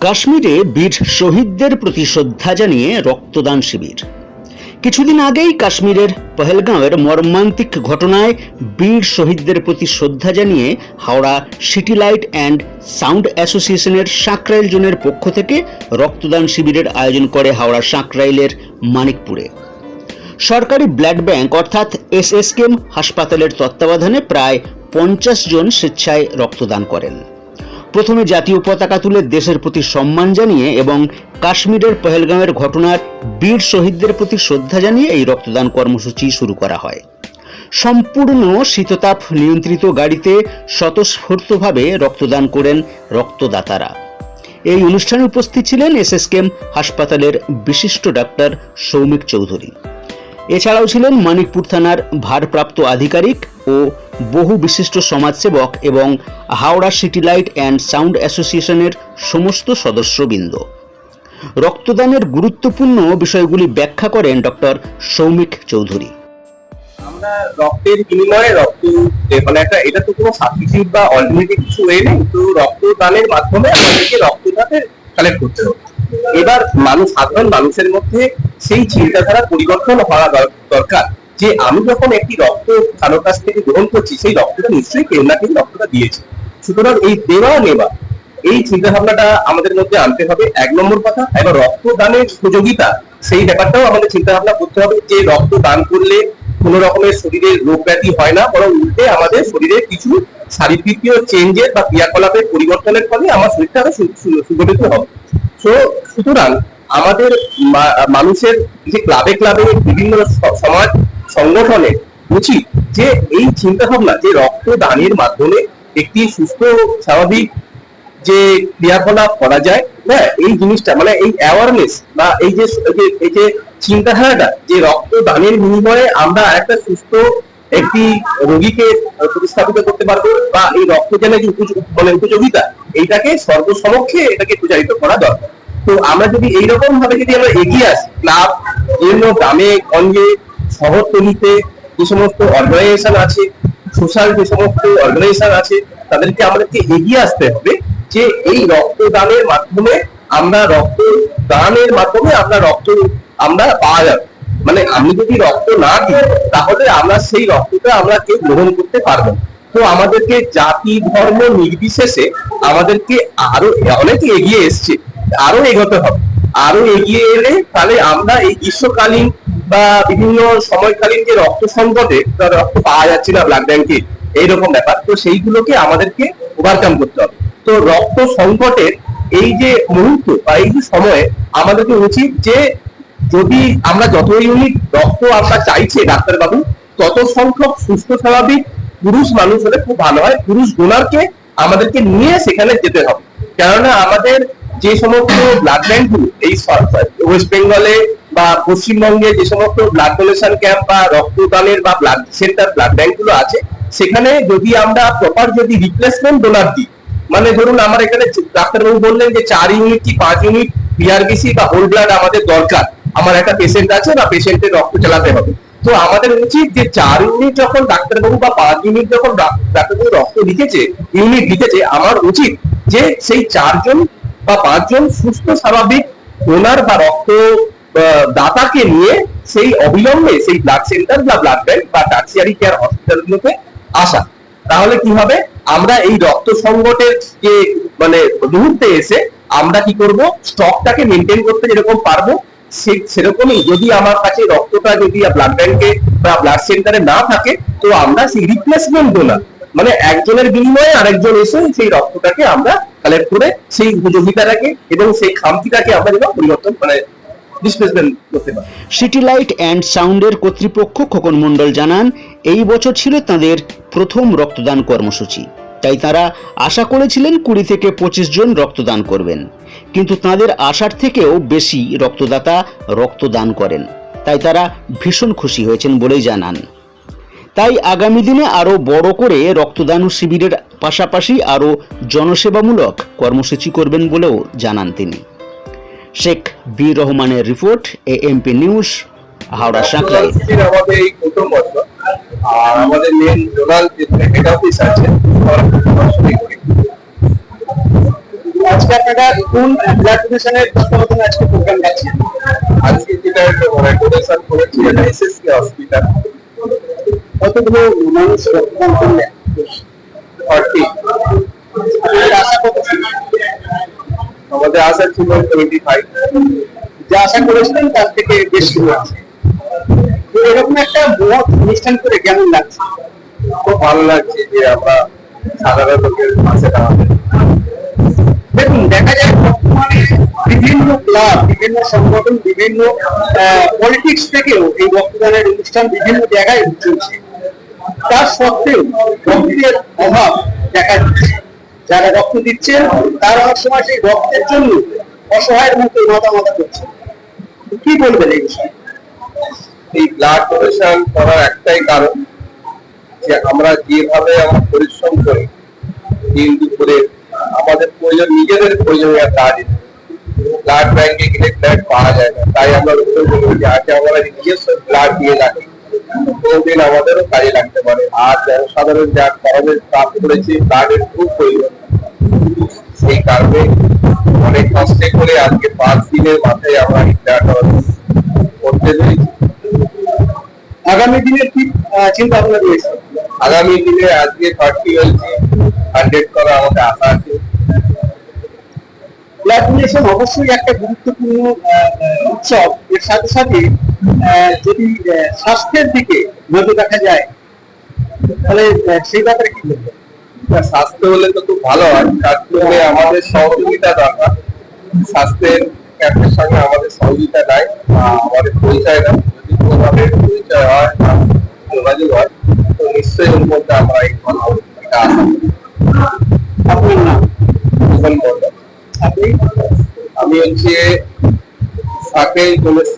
কাশ্মীরে বীর শহীদদের প্রতি শ্রদ্ধা জানিয়ে রক্তদান শিবির। কিছুদিন আগেই কাশ্মীরের পহেলগাঁওয়ের মর্মান্তিক ঘটনায় বীর শহীদদের প্রতি শ্রদ্ধা জানিয়ে Howrah city light and sound অ্যাসোসিয়েশনের সাঁকরাইল জোনের পক্ষ থেকে রক্তদান শিবিরের আয়োজন করে হাওড়া সাঁকরাইলের মানিকপুরে। সরকারি ব্লাড ব্যাংক অর্থাৎ এস এসএসকেএম হাসপাতালের তত্ত্বাবধানে প্রায় পঞ্চাশ জন স্বেচ্ছায় রক্তদান করেন। প্রথমে জাতীয় পতাকা তুলে দেশের প্রতি সম্মান জানিয়ে এবং কাশ্মীরের পহেলগাঁওয়ের ঘটনার বীর শহীদদের প্রতি শ্রদ্ধা জানিয়ে এই রক্তদান কর্মসূচি শুরু করা হয়। সম্পূর্ণ শীততাপ নিয়ন্ত্রিত গাড়িতে স্বতঃস্ফূর্তভাবে রক্তদান করেন রক্তদাতারা। এই অনুষ্ঠানে উপস্থিত ছিলেন এসএসকেএম হাসপাতালের বিশিষ্ট ডাক্তার সৌমিক চৌধুরী। এছাড়াও ছিলেন মানিকপুর থানার ভারপ্রাপ্ত আধিকারিক ও বহু বিশিষ্ট সমাজসেবক এবং Howrah city light and sound অ্যাসোসিয়েশনের সমস্ত সদস্যবৃন্দ। রক্তদানের গুরুত্বপূর্ণ বিষয়গুলি ব্যাখ্যা করেন ডক্টর সৌমিক চৌধুরী। আমরা রক্তের বিনিময়ে রক্ত মানে একটা, এটা তো কোনো সাবস্টিটিউট বা অল্টারনেটিভ কিছু ওয়ে নেই তো রক্তদানের মাধ্যমে আমাদেরকে রক্তটাকে কালেক্ট করতে হবে। এবার মানুষ, সাধারণ মানুষের মধ্যে সেই চিন্তাধারা পরিবর্তন হওয়া দর- দরকার। যে আমি যখন একটি রক্ত কারোর কাছ থেকে গ্রহণ করছি, সেই রক্তটা নিশ্চয়ই কেউ না কেউ রক্তটা দিয়েছে। সুতরাং এই দেওয়া নেওয়া, এই চিন্তা ভাবনাটা আমাদের মধ্যে আনতে হবে। এক নম্বর কথা, এবার রক্তদানের উপযোগিতা, সেই ব্যাপারটাও আমাদের চিন্তা ভাবনা করতে হবে যে রক্ত দান করলে কোন রকমের শরীরে রোগ ব্যাধি হয় না, বরং উল্টে আমাদের শরীরে কিছু শারীরবৃত্তীয় চেঞ্জের বা ক্রিয়াকলাপের পরিবর্তনের ফলে আমার শরীরটা আরও সু- সু- সুগঠিত হবে। তো সুতরাং আমাদের মানুষের যে ক্লাবে ক্লাবে বিভিন্ন সমাজ সংগঠনে উচিত যে এই চিন্তা ভাবনা যে রক্ত দানের মাধ্যমে একটি সুস্থ, স্বাভাবিক যে ক্রিয়াকলাপ করা যায় হ্যাঁ এই জিনিসটা মানে এই অ্যাওয়ারনেস বা এই যে এই যে চিন্তাধারাটা, যে রক্ত দানের বিনিময়ে আমরা একটা সুস্থ একটি রোগীকে প্রতিস্থাপিত করতে পারব বা এই রক্ত যে মানে উপযোগিতা, এইটাকে সর্বসমক্ষে এটাকে প্রচারিত করা দরকার। তো আমরা যদি এইরকম ভাবে যদি আমরা এগিয়ে আসি, ক্লাব বিভিন্ন গ্রামে, গঞ্জে শহরতলিতে যে সমস্ত অর্গানাইজেশন আছে সোশ্যাল যে সমস্ত অর্গানাইজেশন আছে, তাদেরকে আমাদেরকে এগিয়ে আসতে হবে যে এই রক্তদানের মাধ্যমে আমরা রক্ত দানের মাধ্যমে আমরা রক্ত আমরা পাওয়া যাবে। মানে আমি যদি রক্ত না দিই, তাহলে আমরা সেই রক্তটা আমরা কেউ গ্রহণ করতে পারব তো আমাদেরকে জাতি, ধর্ম নির্বিশেষে আমাদেরকে আরও অনেক এগিয়ে এসছে। আরও এগোতে হবে। আরও এগিয়ে এলে তাহলে আমরা এই গ্রীষ্মকালীন বা বিভিন্ন সময়কালীন যে রক্ত সংকটে রক্ত পাওয়া যাচ্ছে না ব্লাড ব্যাংকে এইরকম ব্যাপার। তো সেইগুলোকে আমাদেরকে ওভারকাম করতে হবে। তো রক্ত সংকটের এই যে মুহূর্ত বা এই যে সময়ে আমাদেরকে উচিত যে যদি আমরা যত ইউনিট রক্ত আমরা চাইছে ডাক্তারবাবু, তত সংখ্যক সুস্থ, স্বাভাবিক পুরুষ মানুষ হলে খুব ভালো হয়। পুরুষ ডোনারকে আমাদেরকে নিয়ে সেখানে যেতে হবে। কেননা আমাদের যে সমস্ত ব্লাড ব্যাংকগুলো এই ওয়েস্ট বেঙ্গলে বা পশ্চিমবঙ্গে যে সমস্ত ব্লাড ডোনেশন ক্যাম্প বা রক্তদানের বা ব্লাড সেন্টার ব্লাড ব্যাংকগুলো আছে, সেখানে যদি আমরা প্রপার যদি রিপ্লেসমেন্ট ডোনার দিই মানে ধরুন আমার এখানে ডাক্তারবাবু বললেন যে চার ইউনিট কি পাঁচ ইউনিট বিআরবিসি বা হোল ব্লাড আমাদের দরকার। আমার একটা পেশেন্ট আছে, বা পেশেন্টের রক্ত চালাতে হবে। তো আমাদের উচিত যে চার ইউনিট যখন ডাক্তারবাবু বা পাঁচ ইউনিট যখন ডাক- ডাক্তারবাবু রক্ত লিখেছে ইউনিট লিখেছে, আমার উচিত যে সেই চারজন বা পাঁচজন সুস্থ, স্বাভাবিক ডোনার বা রক্ত দাতাকে নিয়ে সেই অবিলম্বে সেই ব্লাড সেন্টার বা ব্লাড ব্যাংক বা টার্সিয়ারি কেয়ার হসপিটালগুলোতে আসা। তাহলে কি হবে? আমরা এই রক্ত সংকটের যে মানে মুহূর্তে এসে আমরা কি করব? স্টকটাকে মেনটেন করতে যেরকম পারব সেরকমই। যদি আমার কাছে রক্তটা যদি ব্লাড ব্যাংকে বা ব্লাড সেন্টারে না থাকে, তো আমরা সেই রিপ্লেসমেন্ট ডোনার মানে একজনের বিনিময়ে আরেকজন এসে সেই রক্তটাকে আমরা কালেক্ট করে সেই উপযোগিতাটাকে এবং সেই খামতিটাকে আমরা যেন পরিবর্তন মানে ডিসপ্লেসমেন্ট করতে পারি। সিটি লাইট অ্যান্ড সাউন্ডের কর্তৃপক্ষ খোকন মণ্ডল জানান, এই বছর ছিল তাদের প্রথম রক্তদান কর্মসূচি। তাই তারা আশা করেছিলেন কুড়ি থেকে পঁচিশ জন রক্তদান করবেন। কিন্তু তাদের আশার থেকেও বেশি রক্তদাতা রক্তদান করেন। তাই তারা ভীষণ খুশি হয়েছেন বলেই জানান। তাই আগামী দিনে আরও বড় করে রক্তদান শিবিরের পাশাপাশি আরও জনসেবামূলক কর্মসূচি করবেন বলেও জানান তিনি। শেখ বি রহমানের report AMP news Howrah Sankrail আমাদের এই আর আমাদের মেন জোনাল যে হেড অফিস আছে। আজকে আপনারা কোন ব্লাড ডোনেশনের তত্ত্বাবধানে আজকে প্রোগ্রাম যাচ্ছে আজকে যেটা ডোনেশন করেছি এটা এসএসকে হসপিটাল কতগুলো মানুষ রক্তদান করলেন ফর্টি আপনাদের আশা কত ছিল? আমাদের আশা ছিল টোয়েন্টি ফাইভ যা আশা করেছিলেন তার থেকে বেশি হয়েছে তো এরকম একটা মহৎ অনুষ্ঠান করে কেমন লাগছে? খুব ভালো লাগছে যে আমরা সাধারণ লোকের পাশে দাঁড়াতে। দেখুন, দেখা যায় বর্তমানে বিভিন্ন ক্লাব, বিভিন্ন সংগঠন, বিভিন্ন পলিটিক্স থেকেও এই রক্তদানের অনুষ্ঠান বিভিন্ন জায়গায় চলছে তার সত্ত্বেও রক্তের অভাব দেখা যাচ্ছে যারা রক্ত দিচ্ছেন, তারা অনেক সময় সেই রক্তের জন্য অসহায়ের মতো মাথা মাথা করছে। কি বলবেন এই বিষয়ে? এই ব্লাড ডোনেশন করার একটাই কারণ যে আমরা যেভাবে আমরা পরিশ্রম করি, দিন দুপুরে আমাদের প্রয়োজন, নিজেদের প্রয়োজনীয় কাজ ব্লাড ব্যাংকে গেলে ব্লাড পাওয়া যায় না। তাই আমরা লক্ষ্য করি যে আজকে আমরা নিজস্ব ব্লাড দিয়ে রাখি, কোনদিন আমাদেরও কাজে লাগতে পারে আর জনসাধারণ যা খরচের প্রাপ্ত করেছে ব্লাডের খুব প্রয়োজন। সেই কারণে অনেক কষ্টে করে আজকে পাঁচ দিনের মাথায় আমরা এই করতে পেরেছি। আগামী দিনের কি চিন্তা ভাবনা রয়েছে? আগামী দিনে আজকে থার্টি হয়েছে হান্ড্রেড করা আমাদের আশা আছে। ব্লাড অবশ্যই একটা গুরুত্বপূর্ণ উৎসব। এর সাথে সাথে আহ, যদি স্বাস্থ্যের দিকে নজর রাখা যায় তাহলে সেই ব্যাপারে কি বলবেন? স্বাস্থ্য হলে তো খুব ভালো হয়। তার জন্য আমাদের সহযোগিতা দরকার। স্বাস্থ্যের ক্যাম্পের সঙ্গে আমাদের সহযোগিতা বা আমাদের পরিচয় নাই যদি কোনোভাবে পরিচয় হয় বা যোগাযোগ হয় তো নিশ্চয়ই ওর মধ্যে আমরা এই কথা এটা আপনার নাম? আপনি? আমি হচ্ছে সাকেল গোলের